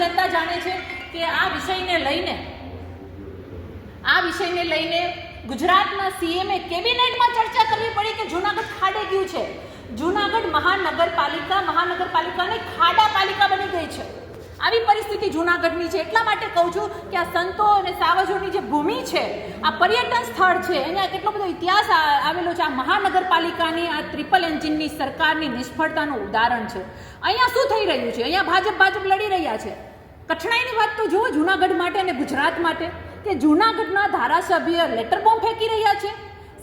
જનતા જાણે છે કે આ વિષયને લઈને, આ વિષયને લઈને ગુજરાતના સીએમએ કેબિનેટમાં ચર્ચા કરવી પડી કે જુનાગઢ ખાડે ગયું છે. જુનાગઢ મહાનગરપાલિકા, મહાનગરપાલિકાને ખાડા પાલિકા બની ગઈ છે. આવી પરિસ્થિતિ જુનાગઢની છે. એટલા માટે કહું છું કે આ સંતો અને સાવજોની જે ભૂમિ છે, આ પર્યટન સ્થળ છે અહીંયા કેટલો બધો ઇતિહાસ આવેલો છે. આ મહાનગરપાલિકાની આ ટ્રિપલ એન્જિનની સરકારની નિષ્ફળતાનું ઉદાહરણ છે. અહીંયા શું થઈ રહ્યું છે? અહીંયા ભાજપ ભાજપ લડી રહ્યા છે. કઠણાઈની વાત તો જુઓ જુનાગઢ માટે અને ગુજરાત માટે કે જુનાગઢના ધારાસભ્ય લેટર બોમ્બ ફેંકી રહ્યા છે.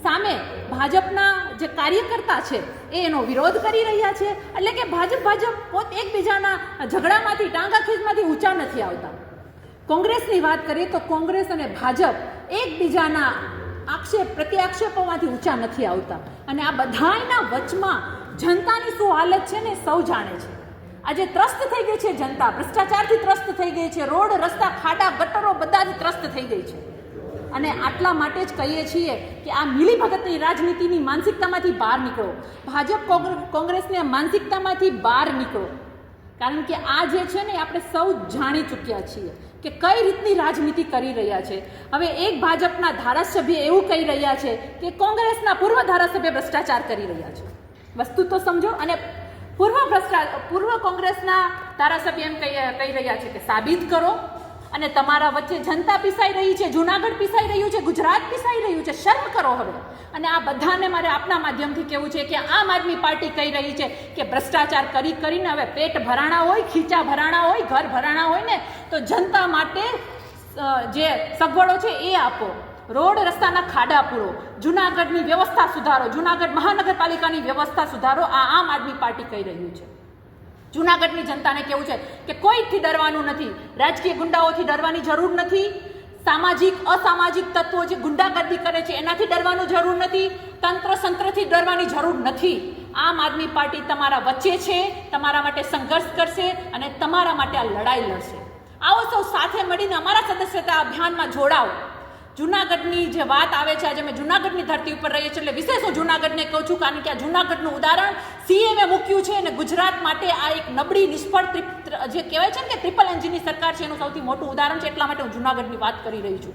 સામે ભાજપના જે કાર્યકર્તા છે, એ એનો વિરોધ કરી રહ્યા છે. એટલે કે ભાજપ ભાજપ પોત એકબીજાના ઝઘડામાંથી ટાંગાખીજમાંથી ઊંચા નથી આવતા. કોંગ્રેસની વાત કરીએ તો કોંગ્રેસ અને ભાજપ એકબીજાના આક્ષેપ, પ્રત્યાક્ષેપોમાંથી ઊંચા નથી આવતા. અને આ બધાના વચમાં જનતાની શું હાલત છે ને સૌ જાણે છે. આજે ત્રસ્ત થઈ ગઈ છે જનતા. ભ્રષ્ટાચારથી ત્રસ્ત થઈ ગઈ છે. રોડ, રસ્તા, ખાડા, ગટરો જ ત્રસ્ત થઈ ગઈ છે. અને આટલા માટે જ કહીએ છીએ કે આ મિલીભગતની રાજનીતિની માનસિકતામાંથી બહાર નીકળો. ભાજપ કોંગ્ર- કોંગ્રેસની માનસિકતામાંથી બહાર નીકળો. કારણ કે આ જે છે ને, આપણે સૌ જાણી ચૂક્યા છીએ કે કઈ રીતની રાજનીતિ કરી રહ્યા છે. હવે એક ભાજપના ધારાસભ્ય એવું કહી રહ્યા છે કે કોંગ્રેસના પૂર્વ ધારાસભ્ય ભ્રષ્ટાચાર કરી રહ્યા છે. વસ્તુ તો સમજો અને પૂર્વ ભ્રષ્ટા, પૂર્વ કોંગ્રેસના ધારાસભ્ય એમ કહી રહ્યા છે કે સાબિત કરો. અને તમારા વચ્ચે જનતા પીસાઈ રહી છે, જુનાગઢ પીસાઈ રહ્યું છે, ગુજરાત પીસાઈ રહ્યું છે. શર્મ કરો હવે. અને આ બધાને મારે આપના માધ્યમથી કહેવું છે કે આમ આદમી પાર્ટી કહી રહી છે કે ભ્રષ્ટાચાર કરી કરીને હવે પેટ ભરાણા હોય, ખીચા ભરાણા હોય, ઘર ભરાણા હોય ને, તો જનતા માટે જે સગવડો છે એ આપો. રોડ રસ્તાના ખાડા પૂરો. જુનાગઢની વ્યવસ્થા સુધારો. જુનાગઢ મહાનગરપાલિકાની વ્યવસ્થા સુધારો. આ આમ આદમી પાર્ટી કહી રહ્યું છે. જુનાગઢની જનતાને કેવું છે કે કોઈથી ડરવાનું નથી, રાજકીય ગુંડાઓથી ડરવાની જરૂર નથી, સામાજિક, અસામાજિક તત્વો જે ગુંડાગર્દી કરે છે એનાથી ડરવાનું જરૂર નથી, તંત્ર સંત્રથી ડરવાની જરૂર નથી. આમ આદમી પાર્ટી તમારા વચ્ચે છે, તમારા માટે સંઘર્ષ કરશે અને તમારા માટે આ લડાઈ લડશે. આવો સૌ સાથે મળીને અમારા સદસ્યતા અભિયાનમાં જોડાઓ. જુનાગઢની જે વાત આવે છે, આજે અમે જુનાગઢની ધરતી ઉપર રહીએ છીએ, એટલે વિશેષ હું જુનાગઢને કહું છું, કારણ કે આ જુનાગઢનું ઉદાહરણ સીએમએ મૂક્યું છે અને ગુજરાત માટે આ એક નબળી નિષ્ફળ જે કહેવાય છે ને કે ટ્રિપલ એન્જિનની સરકાર છે, એનું સૌથી મોટું ઉદાહરણ છે, એટલા માટે હું જુનાગઢની વાત કરી રહી છું.